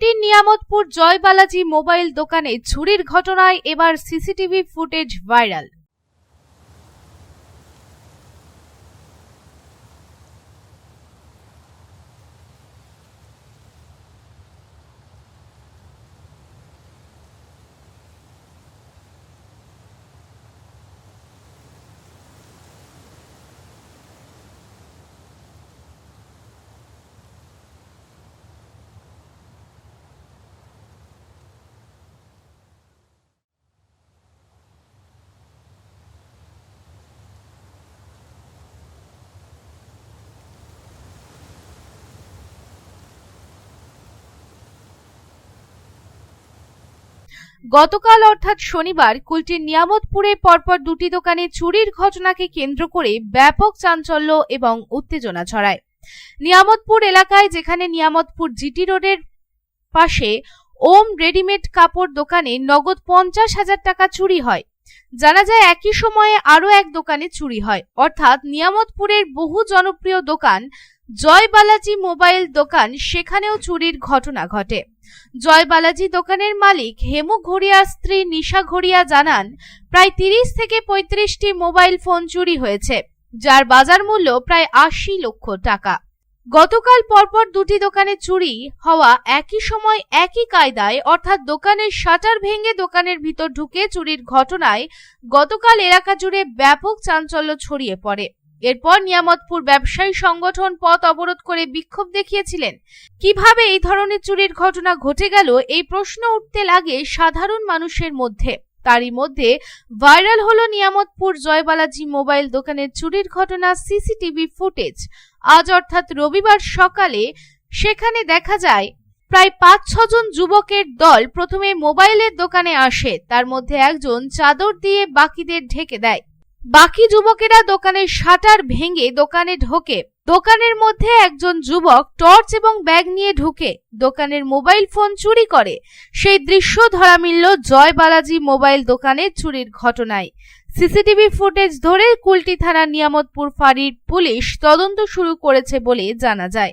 কুলটির Niamatpur জয়বালাজি mobile দোকানে চুরির ঘটনায় এবার সিসিটিভি ফুটেজ ভাইরাল। গতকাল অর্থাৎ শনিবার কুলটির নিয়ামতপুরে পরপর দুটি দোকানে চুরির ঘটনাকে কেন্দ্র করে ব্যাপক চাঞ্চল্য এবং উত্তেজনা ছড়ায়। নিয়ামতপুর এলাকায় যেখানে নিয়ামতপুর জিটি রোডের পাশে ওম রেডিমেড কাপড় দোকানে নগদ পঞ্চাশ হাজার টাকা চুরি হয়। জানা যায় একই সময়ে আরও এক দোকানে চুরি হয়। অর্থাৎ নিয়ামতপুরের বহু জনপ্রিয় দোকান জয় বালাজি মোবাইল দোকান, সেখানেও চুরির ঘটনা ঘটে। জয় বালাজি দোকানের মালিক হেমু ঘড়িয়ার স্ত্রী নিশা ঘড়িয়া জানান, প্রায় তিরিশ থেকে পঁয়ত্রিশটি মোবাইল ফোন চুরি হয়েছে, যার বাজার মূল্য প্রায় আশি লক্ষ টাকা। গতকাল পরপর দুটি দোকানে চুরি হওয়া একই সময় একই কায়দায়, অর্থাৎ দোকানের শাটার ভেঙে দোকানের ভিতর ঢুকে চুরির ঘটনায় গতকাল এলাকা জুড়ে ব্যাপক চাঞ্চল্য ছড়িয়ে পড়ে। এরপর নিয়ামতপুর ব্যবসায়ী সংগঠন পথ অবরোধ করে বিক্ষোভ দেখিয়েছিলেন। কীভাবে এই ধরনের চুরির ঘটনা ঘটে গেল, এই প্রশ্ন উঠতে লাগে সাধারণ মানুষের মধ্যে। তারই মধ্যে ভাইরাল হলো নিয়ামতপুর জয়বালাজি মোবাইল দোকানের চুরির ঘটনা সিসিটিভি ফুটেজ। আজ অর্থাৎ রবিবার সকালে সেখানে দেখা যায়, প্রায় পাঁচ ছজন যুবকের দল প্রথমে মোবাইলের দোকানে আসে, তার মধ্যে একজন চাদর দিয়ে বাকিদের ঢেকে দেয়। বাকি যুবকেরা দোকানের শাটার ভেঙে দোকানে ঢোকে। দোকানের মধ্যে একজন যুবক টর্চ এবং ব্যাগ নিয়ে ঢুকে। দোকানের মোবাইল ফোন চুরি করে। সেই দৃশ্য ধরা মিলল জয় বালাজি মোবাইল দোকানে চুরির ঘটনায়। সিসিটিভি ফুটেজ ধরে কুলটি থানা নিয়ামতপুর ফাঁড়ির পুলিশ তদন্ত শুরু করেছে বলে জানা যায়।